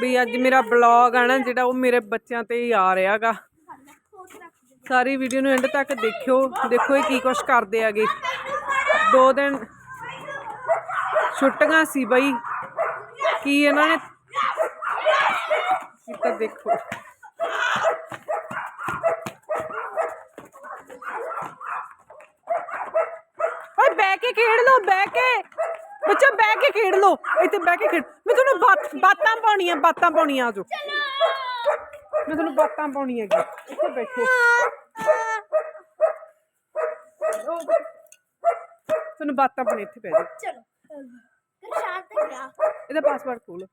ਵੀ ਅੱਜ ਮੇਰਾ ਬਲੌਗ ਆ ਨਾ, ਜਿਹੜਾ ਉਹ ਮੇਰੇ ਬੱਚਿਆਂ ਤੇ ਹੀ ਆ ਰਿਹਾਗਾ। ਸਾਰੀ ਵੀਡੀਓ ਨੂੰ ਐਂਡ ਤੱਕ ਦੇਖਿਓ। ਦੇਖੋ ਇਹ ਕੀ ਕੁਛ ਕਰਦੇ ਆਗੇ ਦੋ ਦਿਨ ਛੁੱਟੀਆਂ ਸੀ ਬਈ। ਕੀ ਇਹਨਾਂ ਨੇ ਕੀਤਾ ਦੇਖੋ। ਓਏ ਬਹਿ ਕੇ ਖੇਡ ਲੋ ਬਹਿ ਕੇ। ਬੱਚਾ ਬਹਿ ਕੇ ਖੇਡ ਲੋ ਇੱਥੇ ਬਹਿ ਕੇ ਖੇਡ ਤੁਹਾਨੂੰ ਬਾਤ- ਬਾਤਾਂ ਪਾਉਣੀਆਂ ਬਾਤਾਂ ਪਾਉਣੀਆਂ ਆਜੋ। ਮੈਂ ਤੁਹਾਨੂੰ ਬਾਤਾਂ ਪਾਉਣੀਆਂ ਹੈਗੀ। ਇੱਥੇ ਬੈਠੋ। ਤੁਹਾਨੂੰ ਬਾਤਾਂ ਪਾਉਣੀ ਇੱਥੇ ਬਹਿ ਜਾਓ। ਚਲੋ ਕਰ ਸ਼ਾਂਤ ਤੇ ਗਿਆ ਇਹਦਾ ਪਾਸਵਰਡ ਖੋਲ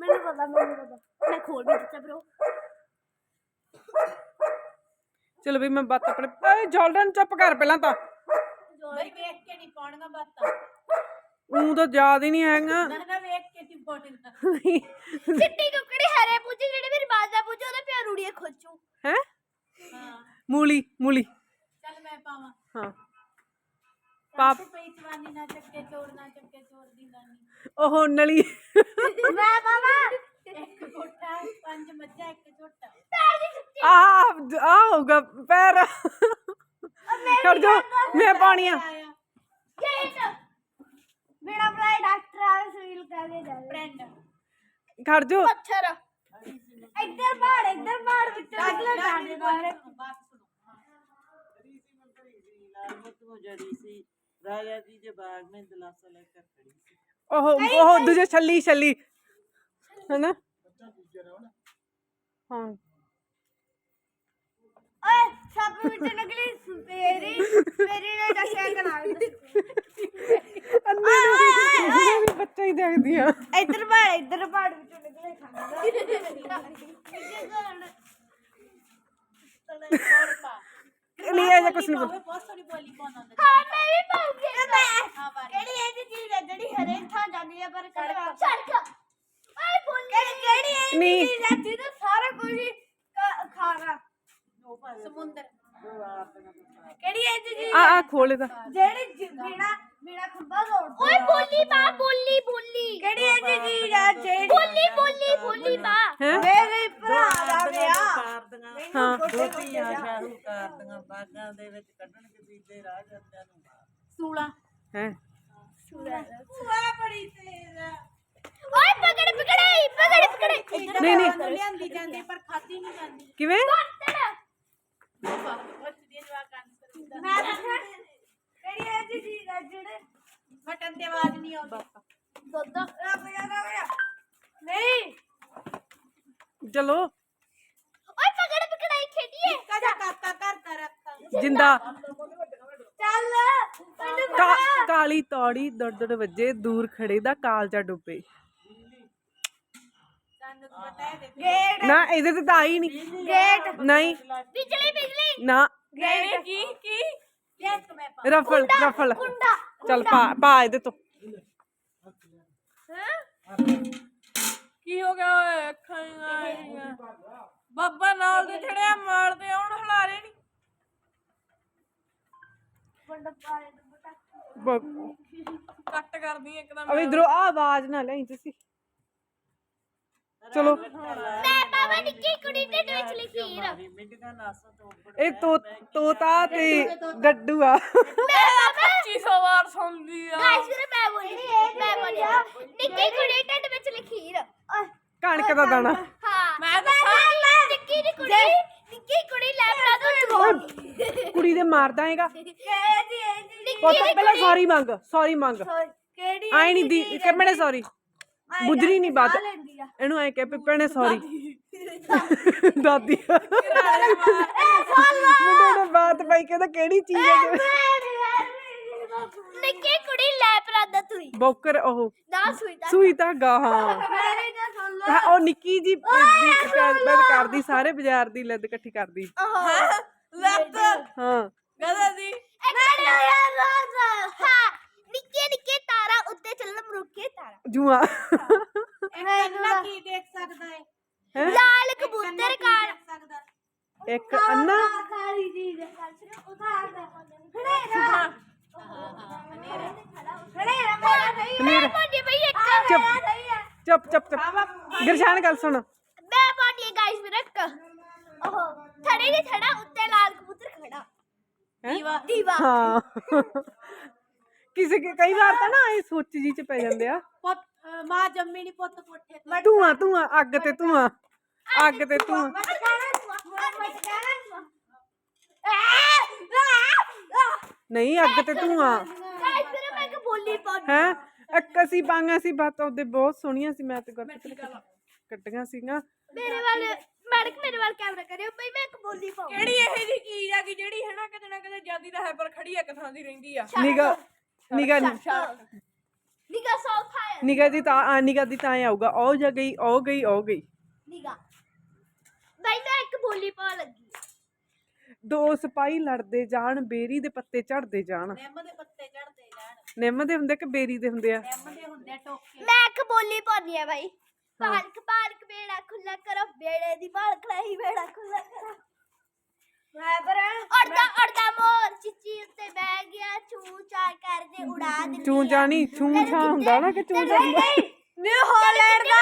ਮੈਨੂੰ ਪਤਾ ਮੈਨੂੰ ਪਤਾ। ਮੈਂ ਖੋਲ ਵੀ ਦਿੱਤਾ ਬ్రో ਚਲੋ ਵੀ ਮੈਂ ਬਾਤ ਆਪਣੇ ਓਏ ਜੋਲਡਨ ਚੁੱਪ ਕਰ ਪਹਿਲਾਂ ਤਾਂ। ਬਈ ਵੇਖ ਕੇ ਨਹੀਂ ਪਾਉਣਗਾ ਬਾਤਾਂ। ਉਹ ਤਾਂ ਯਾਦ ਹੀ ਨਹੀਂ ਹੈਗਾ ਨਾ ਨਾ ਵੇਖ ਨਹੀਂ। ਪਾਉਣਗਾ ਚਿੱਟੀ ਕੁਕੜੀ ਹਰੇ ਪੁੱਜੇ ਜਿਹੜੇ ਮੇਰੀ ਬਾਜਾ ਪੁੱਜੇ ਉਹਦੇ ਪਿਆ ਰੂੜੀਏ ਖੋਚੂ। ਹੈ? ਹਾਂ। ਮੂਲੀ ਮੂਲੀ। ਚੱਲ ਮੈਂ ਪਾਵਾਂ। ਹਾਂ। ਪਾਪ। ਪਈ ਜਵਾਨੀ ਨਾ ਚੱਕੇ ਚੋਰ ਨਾ ਚੱਕੇ ਚੋਰ ਦੀ ਨਾਨੀ ਉਹ ਨਲੀ। ਮੈਂ ਬਾਬਾ ਇੱਕ ਕੋਠਾ ਪੰਜ ਮੱਝਾਂ ਇੱਕ ਝੋਟਾ। ਦੀ ਆ ਆ ਹੋਗਾ ਪੈਰ। ਕਰ ਜੋ ਮੈਂ ਪਾਣੀ ਆ। ਮੇਰਾ ਭਰਾ ਡਾਕਟਰ ਆ ਸੁਨੀਲ ਕਹਦੇ ਜਾ ਫਰੈਂਡ ਖੜ ਜੋ ਪੱਥਰ ਇੱਧਰ ਬਾੜ ਇੱਧਰ ਬਾੜ ਵਿੱਚ ਨਿਕਲ ਜਾਂਦੇ ਬਾਹਰ ਬਾਤ ਸੁਣੋ लालमत को जड़ी सी राजा जी के बाग में दिलासा लेकर खड़ी सी ਉਹ ਉਹ ਦੂਜੇ ਛੱਲੀ ਛੱਲੀ ਹੈਨਾ ਹਾਂ ਓਏ ਸੱਪ ਵਿੱਚ ਨਿਕਲੀ ਸੁਪੇਰੀ ਮੇਰੀ ਨੇ ਦੱਸਿਆ ਕਰਾ ਅੰਨੇ ਨੂੰ ਮੈਂ ਵੀ ਬੱਚਾ ਹੀ ਦੇਖਦੀ ਆ ਇੱਧਰ ਬਾੜ ਇੱਧਰ ਬਾੜ ਵਿੱਚ ਨਿਕਲੇ ਹੋਰ ਪਾ ਨਹੀਂ ਇਹ ਕੁਛ ਨਹੀਂ ਪਾਵੇ ਬਹੁਤ ਸੋਹਣੀ ਬੋਲੀ ਪਾਉਂਦਾ ਹਾਂ ਮੈਂ ਵੀ ਪਾਉਂਗੀ ਮੈਂ ਕਿਹੜੀ ਇਹ ਚੀਜ਼ ਹੈ ਜਿਹੜੀ ਹਰੇਕ ਥਾਂ ਜਾਂਦੀ ਹੈ ਪਰ ਕਦੇ ਸੜਕ। ਓਏ ਬੋਲ। ਕਿਹੜੀ ਕਿਹੜੀ ਇਹ। ਚੀਜ਼ ਹੈ ਜਿਹਦਾ ਸਾਰਾ ਕੁਝ ਹੀ ਖਾ- ਖਾਣਾ ਸਮੁੰਦਰ। ਕਿਹੜੀ ਐਜ ਜੀ? ਆ ਆ ਖੋਲੇ ਦਾ ਜਿਹੜੀ ਮੇਰਾ ਮੇਰਾ ਖੰਭਾ ਰੋਡ ਓਏ ਬੋਲੀ ਬਾ ਬੋਲੀ ਬੋਲੀ। ਕਿਹੜੀ ਐਜ ਜੀ ਜਾਂ ਜਿਹੜੀ ਬੋਲੀ ਬੋਲੀ ਬੋਲੀ ਬਾ ਮੇਰੇ ਭਰਾ ਦਾ ਵਿਆਹ। ਹਾਂ। ਰੋਟੀਆਂ ਸ਼ਾਹੂ ਕਰਦੀਆਂ ਬਾਗਾਂ ਦੇ ਵਿੱਚ ਕੱਢਣ ਕੇ ਬੀਜੇ ਰਾਹ ਜਾਂਦਿਆਂ ਨੂੰ ਸੂਲਾ। ਹੈ? ਸੂਲਾ। ਸੂਲਾ ਬੜੀ ਤੇਜ਼ ਓਏ ਪਕੜ ਪਕੜਾਈ ਪਕੜ ਪਕੜਾਈ। ਨਹੀਂ ਨਹੀਂ। ਲਿਆਂਦੀ ਜਾਂਦੀ ਪਰ ਖਾਦੀ ਨਹੀਂ ਜਾਂਦੀ। ਕਿਵੇਂ? ਮੈਂ ਦੱਸਾਂ ਕਿਹੜੀ ਇਹ ਜਿਹੀ ਜਿਹੜੇ ਬਟਨ ਤੇ ਆਵਾਜ਼ ਨਹੀਂ ਆਉਂਦੀ ਦੁੱਧ ਰੱਬ ਜਾ ਰੱਬ ਨਹੀਂ ਚਲੋ। ਓਏ ਪਕੜ ਪਕੜਾਈ ਖੇਡੀਏ ਕਜਾ ਕਾਤਾ ਘਰ ਦਾ ਜਿੰਦਾ। ਚੱਲ ਤੈਨੂੰ ਕਾ- ਕਾਲੀ ਤੌੜੀ ਦੜ ਦੜ ਵੱਜੇ, ਦੂਰ ਖੜੇ ਦਾ ਕਾਲਜਾ ਡੁੱਬੇ। ਗੇਟ। ਨਾ ਇਹਦੇ ਤੇ ਤਾਂ ਆਈ ਨਹੀਂ। ਗੇਟ। ਨਹੀਂ। ਬਿਜਲੀ ਬਿਜਲੀ। ਨਾ। ਗੇਟ। ਕੀ ਕੀ? ਯੈਸ ਮੈਂ ਪਾ ਰਫਲ ਰਫਲ। ਕੁੰਡਾ ਚੱਲ ਪਾ ਪਾ ਇਹਦੇ ਤੋਂ। ਕੀ ਹੋ ਗਿਆ ਓਏ? ਅੱਖਾਂ ਆਈਆਂ ਬੱਬਾ ਨਾਲ ਦੇ ਛੜਿਆ ਮਾਰਦੇ ਆਉਣ ਹਲਾਰੇ ਨਹੀਂ ਕੱਟ ਕਰਦੀ ਇੱਕਦਮ ਅਬ ਇਧਰੋਂ ਆ ਆਵਾਜ਼ ਨਾ ਲਈ ਤੁਸੀਂ। ਚਲੋ। ਮੈਂ ਬਾਬਾ ਨਿੱਕੀ ਕੁੜੀ ਦੇ ਵਿੱਚ ਤੋਂ ਉੱਪਰ ਇਹ ਤੋ ਤੋਤਾ ਤੇ ਡੱਡੂ ਆ। ਮੈਂ ਬਾਬਾ 2500 ਵਾਰ ਸੁਣਦੀ ਆ। ਗਾਇਸ ਵੀਰੇ ਮੈਂ ਬੋਲੀ ਮੈਂ ਬੋਲੀ। ਨਿੱਕੀ ਕੁੜੀ ਵਿੱਚ ਲਖੀਰ ਕਣਕ ਦਾ ਦਾਣਾ। ਹਾਂ। ਮੈਂ ਤਾਂ ਮੈਂ ਨਿੱਕੀ ਦੀ ਕੁੜੀ ਨਿੱਕੀ ਕੁੜੀ ਲੈ ਬਣਾ ਦੋ ਕੁੜੀ ਦੇ ਮਾਰਦਾ ਹੈਗਾ ਪੁੱਤ ਪਹਿਲਾਂ ਸੌਰੀ ਮੰਗ ਸੌਰੀ ਮੰਗ। ਕਿਹੜੀ ਆਈ ਨਹੀਂ ਦੀ ਕਿਹੜੇ ਸੌਰੀ ਬੁੱਝਰੀ ਨਹੀਂ ਬਾਤ। ਲੈਂਦੀ ਇਹਨੂੰ ਐ ਕਹਿ ਪਿੱਪੇ ਨੇ ਸੌਰੀ ਦਾਦੀ ਮੁੰਡੇ ਨੇ ਬਾਤ ਪਾਈ ਕਹਿੰਦਾ ਕਿਹੜੀ ਚੀਜ਼ ਹੈ ਨਿੱਕੀ ਕੁੜੀ ਲੈ ਪਰਾਦਾ ਤੁਈ ਬੌਕਰ ਉਹ। ਨਾ ਸੂਈ ਤਾਂ। ਸੂਈ ਤਾਂ ਗਾ ਹਾਂ। ਮੇਰੀ ਤਾਂ ਸੁਣ ਲੋ ਹਾਂ, ਉਹ ਨਿੱਕੀ ਜੀ ਬਦ ਕਰਦੀ ਸਾਰੇ ਬਾਜ਼ਾਰ ਦੀ ਲੱਦ ਇਕੱਠੀ ਕਰਦੀ। ਲੱਤ। ਹਾਂ। ਗਦਾ ਦੀ ਮੈਂ ਯਾਰ ਰੋਜ਼। ਹਾਂ ਨਿੱਕੇ ਨਿੱਕੇ ਉੱਤੇ ਚੱਲਣ ਮਰੁੱਕੇ ਤਾਰਾ। ਜੂਆ। ਇੰਨਾ ਕੀ ਦੇਖ ਸਕਦਾ ਹੈ? ਲਾਲ ਕਬੂਤਰ ਸਕਦਾ? ਇੱਕ ਅੰਨਾ। ਕਾਲੀ ਜੀ ਦੇ ਉਤਾਰ ਦੇ ਹਨੇਰਾ। ਹਨੇਰਾ। ਮੇਰਾ ਨਹੀਂ ਹਨੇਰਾ। ਹੈ ਮੋਢੇ ਪਈ ਇੱਕ ਚੁੱਪ। ਮੇਰਾ ਨਹੀਂ ਹੈ ਚੁੱਪ। ਚੁੱਪ ਚੁੱਪ ਗਰਸ਼ਾਨ ਗੱਲ ਸੁਣ। ਮੈਂ ਹੈ ਗਾਇਸ ਮੇਰਾ ਇੱਕ ਉਹ ਥੜੇ ਨਹੀਂ ਥੜਾ ਉੱਤੇ ਲਾਲ ਕਬੂਤਰ ਖੜਾ। ਹੈਂ? ਦੀਵਾ। ਹਾਂ। ਕਿਸੇ ਕੇ ਕਈ ਵਾਰ ਤਾਂ ਨਾ ਇਹ ਸੋਚ ਜੀ ਚ ਪੈ ਜਾਂਦੇ ਆ। ਪੁੱਤ ਅਹ ਮਾਂ ਜੰਮੀ ਨਹੀਂ ਪੁੱਤ ਕੋਠੇ ਤੇ। ਧੂਆਂ ਧੂਆਂ ਅੱਗ ਤੇ ਧੂਆਂ। ਅੱਗ ਤੇ ਧੂਆਂ। ਮੈਂ ਕਹਿਣਾ ਮੈਂ ਕਹਿਣਾ ਗਾਇਸ ਨਹੀਂ ਅੱਗ ਤੇ ਧੂਆਂ। ਫਿਰ ਮੈਂ ਇੱਕ ਬੋਲੀ ਹੈ? ਇੱਕ ਅਸੀਂ ਬਾਂਗਾ ਸੀ ਬਾਤਾਂ ਉਹਦੇ ਬਹੁਤ ਸੋਹਣੀਆਂ ਸੀ ਮੈਂ ਤੇ ਗੁਰਪ੍ਰੀਤ ਕੱਟੀਆਂ ਸੀਗੀਆਂ। ਮੇਰੇ ਵੱਲ ਮੈਡਕ ਮੇਰੇ ਵੱਲ ਕੈਮਰਾ ਕਰਿਓ। ਬਈ ਮੈਂ ਇੱਕ ਬੋਲੀ ਪਾਉਂ ਕਿਹੜੀ ਇਹੋ ਜੀ ਚੀਜ਼ ਆ ਕਿ ਜਿਹੜੀ ਹੈ ਨਾ ਕਿਤੇ ਨਾ ਕਿਤੇ ਜਾਂਦੀ ਤਾਂ ਹੈ ਪਰ ਖੜੀ ਇੱਕ ਥਾਂ ਦੀ ਰਹਿੰਦੀ ਆ। ਨਿਗਾ ਨਿਗਾ ਨਿਗਾ ਸੌ ਫਾਇਰ ਨਿਗਾ ਦੀ ਤਾਂ ਆ ਨਿਗਾ ਦੀ ਤਾਂ ਐਂ ਆਊਗਾ ਉਹ ਜਾ ਗਈ ਉਹ ਗਈ ਉਹ ਗਈ। ਨਿਗਾ ਬਈ ਮੈਂ ਇੱਕ ਬੋਲੀ ਪਾ ਲੱਗੀ ਦੋ ਸਿਪਾਹੀ ਲੜਦੇ ਜਾਣ ਬੇਰੀ ਦੇ ਪੱਤੇ ਝੜਦੇ ਜਾਣ। ਨਿੰਮ ਦੇ ਪੱਤੇ ਝੜਦੇ ਜਾਣ। ਨਿੰਮ ਦੇ ਹੁੰਦੇ ਕਿ ਬੇਰੀ ਦੇ ਹੁੰਦੇ ਆ? ਨਿੰਮ ਦੇ ਹੁੰਦੇ ਆ ਟੋਕੇ। ਮੈਂ ਇੱਕ ਬੋਲੀ ਪਾਉਣੀ ਹੈ ਬਾਈ। ਪਾਲਕ ਪਾਲਕ ਬੇੜਾ ਖੁੱਲਾ ਕਰੋ ਬੇੜੇ ਦੀ ਪਾਲਕ ਲਈ ਬੇੜਾ ਖੁੱਲਾ ਕਰੋ। ਮੈਂ ਪਰ ਅੜਦਾ ਅੜਦਾ ਮੋਰ ਚਿੱਚੀ ਉੱਤੇ ਬਹਿ ਗਿਆ ਚੂ ਚਾ ਕਰਦੇ ਉਡਾ ਦਿੰਦੀ ਚੂੰ ਜਾਣੀ ਛੂੰ ਛਾਂ ਹੁੰਦਾ ਨਾ ਕਿ ਚੂੰ ਛਾਂ ਹੁੰਦਾ ਨਿਊ ਹਾਲੈਂਡ ਦਾ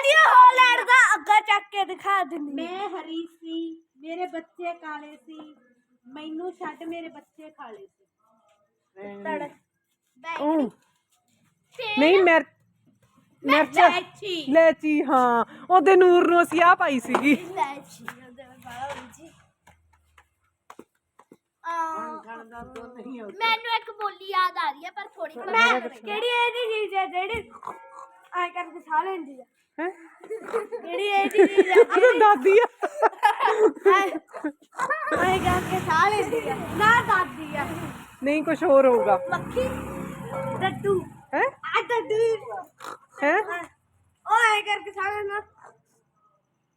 ਨਿਊ ਹਾਲੈਂਡ ਦਾ ਅੱਗਾ ਚੱਕ ਕੇ ਦਿਖਾ ਦਿੰਦੀ। ਮੈਂ ਹਰੀ ਸੀ ਮੇਰੇ ਬੱਚੇ ਕਾਲੇ ਸੀ ਮੈਨੂੰ ਛੱਡ ਮੇਰੇ ਬੱਚੇ ਖਾਲੇ ਸੀ। ਤੜ ਉਹ ਨਹੀਂ ਮਿਰ ਮਿਰਚ। ਐਚੀ ਲੈਚੀ ਹਾਂ। ਉਹਦੇ ਨੂਰ ਨੂੰ ਅਸੀਂ ਆ ਪਾਈ ਸੀਗੀ। ਲੈ ਜੀ ਉਹਦੇ ਬਾਹਰ ਜੀ ਮੈਨੂੰ ਇੱਕ ਬੋਲੀ ਯਾਦ ਆ ਰਹੀ ਹੈ ਪਰ ਥੋੜੀ ਮੈਂ ਕਿਹੜੀ ਇਹ ਦੀ ਚੀਜ਼ ਹੈ ਜਿਹੜੀ ਐ ਕਰਕੇ ਸਾਹ ਲੈਂਦੀ ਆ? ਹੈ? ਕਿਹੜੀ ਇਹ ਦੀ ਚੀਜ਼ ਹੈ ਉਹ ਦਾਦੀ ਆ। ਐ ਕਰਕੇ ਸਾਹ ਲੈਂਦੀ ਆ। ਨਾ ਦਾਦੀ ਆ। ਨਹੀਂ ਕੁਝ ਹੋਰ ਹੋਊਗਾ। ਮੱਖੀ ਡੱਡੂ। ਹੈ? ਆ ਡੱਡੂ ਹੈ? ਉਹ ਐ ਕਰਕੇ ਸਾਹ ਲੈਣਾ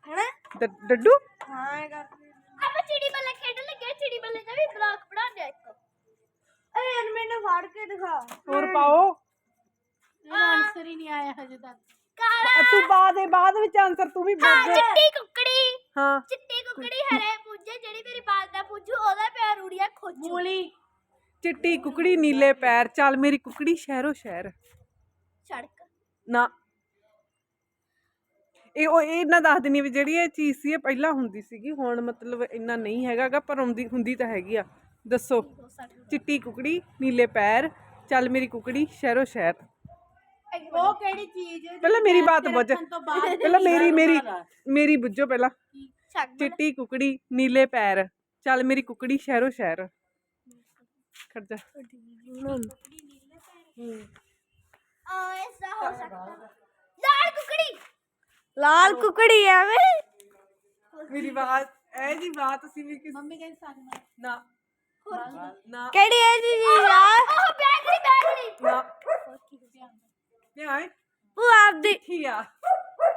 ਹੈਨਾ? ਡੱਡੂ? ਹਾਂ ਐ ਕਰਕੇ ਆਪਾਂ ਚਿੜੀ ਬੱਲੇ ਖੇਡਣ ਲੱਗੇ ਚਿੜੀ ਬੱਲੇ ਦਾ ਵੀ ਬਲੌਗ ਬਣਾਉਂਦੇ ਇੱਕ ਅਰੇ ਮੈਨੂੰ ਫੜ ਕੇ ਦਿਖਾ। ਹੋਰ ਪਾਓ। ਆਨਸਰ ਹੀ। ਨਹੀਂ ਆਇਆ ਹਜੇ ਤੱਕ। ਕਾਲਾ। ਤੂੰ ਬਾਅਦ ਦੇ ਬਾਅਦ ਵਿੱਚ ਆਨਸਰ ਤੂੰ ਵੀ ਹਾਂ ਬੋਲ ਚਿੱਟੀ ਕੁੱਕੜੀ। ਹਾਂ। ਚਿੱਟੀ ਕੁੱਕੜੀ ਹਰੇ ਪੁੱਜੇ ਜਿਹੜੀ ਮੇਰੀ ਬਾਤ ਦਾ ਪੁੱਜੂ ਉਹਦਾ ਪਿਆਰ ਉੜੀਆ ਖੋਜੂ। ਮੂਲੀ। ਚਿੱਟੀ ਕੁਕੜੀ ਨੀਲੇ ਪੈਰ। ਚੱਲ ਮੇਰੀ ਕੁਕੜੀ ਸ਼ਹਿਰੋ ਸ਼ਹਿਰ। ਸੜਕ। ਨਾ। ਇਹ ਉਹ ਇਹ ਨਾ ਦੱਸ ਦਿੰਨੀ ਵੀ ਜਿਹੜੀ ਇਹ ਚੀਜ਼ ਸੀ ਇਹ ਪਹਿਲਾਂ ਹੁੰਦੀ ਸੀਗੀ। ਹੁਣ ਮਤਲਬ ਇੰਨਾ ਨਹੀਂ ਹੈਗਾਗਾ ਪਰ ਹੁੰਦੀ ਹੁੰਦੀ ਤਾਂ ਹੈਗੀ ਆ। ਦੱਸੋ। ਚਿੱਟੀ ਕੁਕੜੀ ਨੀਲੇ ਪੈਰ। ਚੱਲ ਮੇਰੀ ਕੁਕੜੀ ਸ਼ਹਿਰੋ ਸ਼ਹਿਰ। ਉਹ ਕਿਹੜੀ ਚੀਜ਼? ਹੈ ਪਹਿਲਾਂ ਮੇਰੀ ਬਾਤ ਬੁੱਝ। ਰੱਖਣ ਤੋਂ ਬਾਅਦ ਪਹਿਲਾਂ ਮੇਰੀ ਮੇਰੀ ਮੇਰੀ ਬੁੱਝੋ ਪਹਿਲਾਂ। ਸੜਕ ਚਿੱਟੀ ਕੁਕੜੀ ਨੀਲੇ ਪੈਰ। ਚੱਲ ਮੇਰੀ ਕੁਕੜੀ ਸ਼ਹਿਰੋ ਸ਼ਹਿਰ। ਖੜ ਜਾ। ਆ ਐਸਾ ਹੋ ਸਕਦਾ। ਲਾਲ ਕੁਕੜੀ। ਲਾਲ ਕੁਕੜੀ ਐਵੇਂ। ਮੇਰੀ ਬਾਤ ਇਹ ਜੀ ਬਾਤ ਸੀ ਵੀ ਕਿਸ ਮੰਮੀ ਕਹਿੰਦੀ ਸਾਨੂੰ ਨਾ। ਨਾ ਕਿਹੜੀ ਹੈ ਜੀ? ਜੀ ਯਾਰ ਉਹ ਬੈਗੜੀ ਬੈਗੜੀ ਨਾ ਨਿਆਏ ਉਹ ਆਪਦੀ ਕੀ ਆ।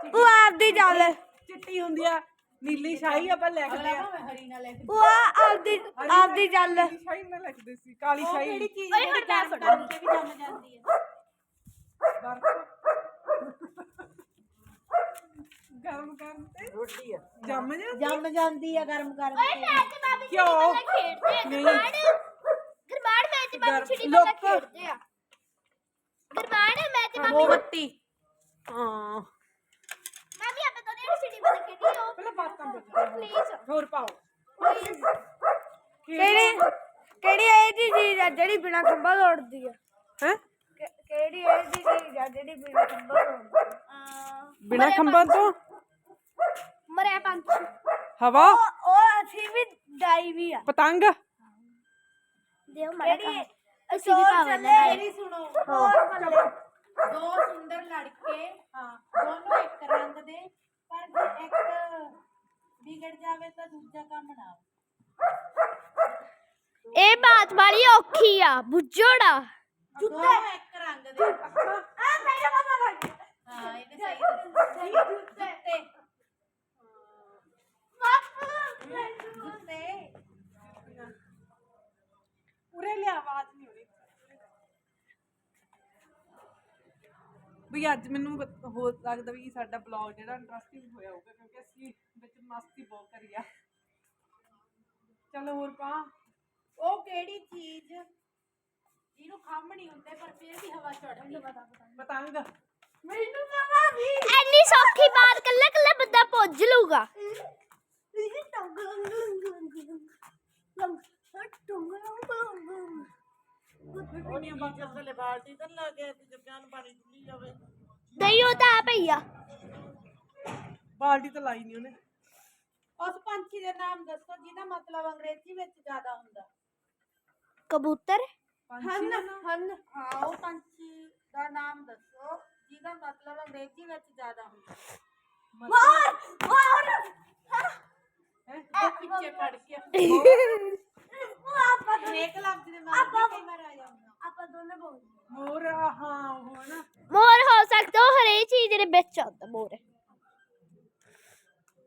ਉਹ ਆਪਦੀ ਚੱਲ ਚਿੱਟੀ ਹੁੰਦੀ ਆ। ਨੀਲੀ ਸ਼ਾਹੀ ਆਪਾਂ ਲਿਖਦੇ ਆ। ਹਰੀ ਨਾਲ ਲਿਖ ਉਹ ਆਪਦੀ ਆਪਦੀ ਚੱਲ ਨੀਲੀ ਸ਼ਾਹੀ ਨਾਲ ਲਿਖਦੇ ਸੀ। ਕਾਲੀ ਸ਼ਾਹੀ। ਕਿਹੜੀ ਚੀਜ਼ ਓਏ ਵੀ ਜੰਮ ਜਾਂਦੀ ਹੈ ਗਰਮ ਕਰਨ ਤੇ ਰੋਟੀ ਆ। ਜੰਮ ਜਾ ਜੰਮ ਜਾਂਦੀ ਹੈ ਗਰਮ ਕਰਨ ਓਏ ਮੈਂ ਤੇ ਬਾਬੀ ਚਿੜੀ ਕਿਉਂ? ਬੱਲੇ ਖੇਡਦੇ ਆ ਨਹੀਂ। ਗਰਮਾੜ ਗਰਮਾੜ ਮੈਂ ਤੇ ਬਾਬੀ ਗਰਮ- ਚਿੜੀ ਬੱਲੇ ਲੋਕ- ਖੇਡਦੇ ਆ। ਗਰਮਾੜ ਮੈਂ ਤੇ ਬਾਬੀ ਮੋਮਬੱਤੀ ਹਾਂ। ਮੈਂ ਵੀ ਆਪਾਂ ਦੋਨੇ ਚਿੜੀ ਬੱਲੇ ਖੇਡੀ ਹੋ ਪਹਿਲਾਂ ਬਾਤਾਂ ਬੁੱਝ ਪਲੀਜ਼। ਹੋਰ ਪਾਓ। ਪਲੀਜ਼ ਕਿਹੜੀ ਕਿਹੜੀ ਇਹ ਜੀ ਚੀਜ਼ ਆ ਜਿਹੜੀ ਬਿਨਾ ਖੰਭਾ ਤੋੜਦੀ ਆ? ਹੈ? ਕਿਹੜੀ ਇਹ ਜੀ ਚੀਜ਼ ਆ ਜਿਹੜੀ ਬਿਨਾ ਖੰਭਾ ਤੋੜਦੀ ਆ? ਬਿਨਾ ਖੰਭਾਂ ਤੋਂ? ਮਰਿਆ ਪੰਛੀ ਹਵਾ? ਉਹ ਉਹ ਅਸੀਂ ਵੀ ਡਾਈ ਵੀ ਆ। ਪਤੰਗ? ਦੇਵ ਮਰਿਆ ਅਸੀਂ ਵੀ ਪਾਵਾਂਗੇ ਮੇਰੀ ਸੁਣੋ। ਦੋ ਸੁੰਦਰ ਲੜਕੇ ਹਾਂ ਦੋਨੋਂ ਇੱਕ ਰੰਗ ਦੇ ਪਰ ਜੇ ਇੱਕ ਵਿਗੜ ਜਾਵੇ ਤਾਂ ਦੂਜਾ ਕੰਮ ਨਾ ਇਹ ਬਾਤ ਵਾਲੀ ਔਖੀ ਆ ਬੁੱਝੋੜਾ। ਦੋਨੋਂ ਇੱਕ ਰੰਗ ਦੇ। ਆ ਮੈਨੂੰ ਪਤਾ ਲੱਗ ਗਿਆ ਹਾਂ ਇਹਨੇ ਸਹੀ ਦੱਸਿਆ ਲਿਆ ਆਵਾਜ਼ ਨਹੀਂ ਹੋਣੀ ਵੀ ਅੱਜ ਮੈਨੂੰ ਬ- ਹੋ ਲੱਗਦਾ ਵੀ ਸਾਡਾ ਬਲੌਗ ਜਿਹੜਾ ਇੰਟਰਸਟਿੰਗ ਹੋਇਆ ਹੋਊਗਾ ਕਿਉਂਕਿ ਅਸੀਂ ਵਿੱਚ ਮਸਤੀ ਬਹੁਤ ਕਰੀ ਆ। ਚਲੋ ਹੋਰ ਪਾ। ਉਹ ਕਿਹੜੀ ਚੀਜ਼? ਜਿਹਨੂੰ ਖੰਭ ਨਹੀਂ ਹੁੰਦੇ ਪਰ ਫਿਰ ਵੀ ਹਵਾ ਚੜਦੀ ਪਤੰਗ। ਮੈਨੂੰ ਪਤਾ ਨਹੀਂ ਜਾਵੇ। ਨਹੀਂ ਉਹ ਤਾਂ ਆ ਪਈ ਆ। ਬਾਲਟੀ ਤਾਂ ਲਾਈ ਨਹੀਂ ਉਹਨੇ। ਉਸ ਪੰਛੀ ਦੇ ਨਾਮ ਦੱਸੋ ਜਿਹਦਾ ਮਤਲਬ ਅੰਗਰੇਜ਼ੀ ਵਿੱਚ ਜ਼ਿਆਦਾ ਹੁੰਦਾ। ਕਬੂਤਰ? ਹਨ ਹਨ। ਹਾਂ ਉਹ ਪੰਛੀ ਦਾ ਨਾਮ ਦੱਸੋ ਜਿਹਦਾ ਮਤਲਬ ਅੰਗਰੇਜ਼ੀ ਵਿੱਚ ਜ਼ਿਆਦਾ ਹੁੰਦਾ। ਮੋਰ ਮੋਰ। ਹੈ ਪਿੱਛੇ ਪੜ ਕੇ। ਉਹ ਆਪਾਂ ਹਰੇਕ ਲਫ਼ਜ਼ ਦੇ ਮਤਲਬ ਕਈ ਵਾਰ ਆ ਜਾਂਦਾ ਆਪਾਂ ਦੋਨੇ ਬੋਲਦੇ ਮੋਰ ਆ, ਹਾਂ ਉਹ ਨਾ। ਮੋਰ ਹੋ ਸਕਦਾ ਉਹ ਹਰੇਕ ਚੀਜ਼ ਦੇ ਵਿੱਚ ਆਉਂਦਾ ਮੋਰ।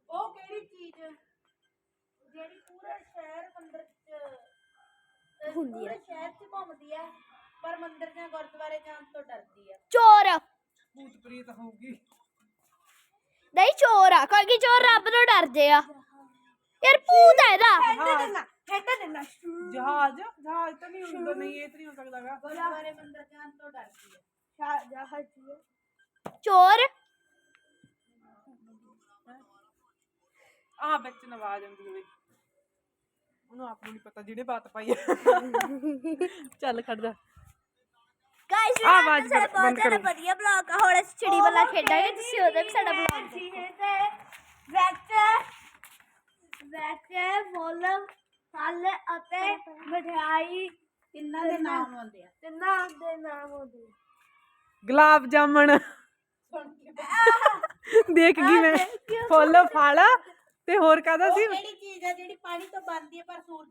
ਉਹ ਕਿਹੜੀ ਚੀਜ਼? ਜਿਹੜੀ ਪੂਰਾ ਸ਼ਹਿਰ ਮੰਦਰ ਚ ਅਹ ਹੁੰਦੀ ਪੂਰੇ ਸ਼ਹਿਰ ਚ ਘੁੰਮਦੀ ਆ ਪਰ ਮੰਦਰ ਜਾਂ ਗੁਰਦੁਆਰੇ ਜਾਣ ਤੋਂ ਡਰਦੀ ਆ। ਚੋਰ। ਭੂਤ ਪ੍ਰੀਤ ਹੋਊਗੀ। ਨਹੀਂ ਚੋਰ ਆ ਕਿਉਂਕਿ ਚੋਰ ਰੱਬ ਤੋਂ ਡਰਦੇ ਆ। ਯਾਰ ਭੂਤ ਹੈ। ਇਹਦਾ ਜਹਾਜ਼ ਜਹਾਜ਼ ਤਾਂ ਨਹੀਂ ਹੁੰਦਾ ਨਹੀਂ ਇਹ ਤਾਂ ਨਹੀਂ ਹੋ ਸਕਦਾਗਾ ਗੁਰਦੁਆਰੇ ਮੰਦਰ ਜਾਣ ਤੋਂ ਡਰਦੀ ਆ ਚੋਰ। ਆ ਵਿੱਚ ਨਵਾਜ਼ ਆਉਂਦੀ ਹੋਵੇ। ਉਹਨੂੰ ਆਪ ਨੂੰ ਨਹੀਂ ਪਤਾ ਜਿਹੜੇ ਬਾਤ ਪਾਈ ਆ। ਚੱਲ ਖੜ ਜਾ। ਗਾਇਸ ਆਹ ਆਵਾਜ਼ ਬੰਦ- ਬੰਦ ਕਰੋ। ਵਧੀਆ ਬਲੌਗ ਆ। ਹੁਣ ਅਸੀਂ ਚਿੜੀ ਬੱਲਾ ਖੇਡਾਂਗੇ ਤੁਸੀਂ ਉਹਦਾ ਵੀ ਸਾਡਾ ਬਲੌਗ ਵਿੱਚ ਵਿੱਚ ਫੁੱਲ ਫਲ ਅਤੇ ਮਠਿਆਈ ਤਿੰਨਾਂ ਦੇ ਨਾਮ ਆਉਂਦੇ ਆ। ਤਿੰਨਾਂ ਦੇ ਨਾਮ ਹੁੰਦੇ ਗੁਲਾਬ ਜਾਮਣ। ਦੇਖ ਗਈ ਮੈਂ। ਫੁੱਲ ਫਲ ਤੇ ਹੋਰ ਕਾਹਦਾ ਸੀ? ਉਹ ਕਿਹੜੀ ਚੀਜ਼ ਆ ਜਿਹੜੀ ਪਾਣੀ ਤੋਂ ਬਣਦੀ ਹੈ ਪਰ ਸੂਰਜ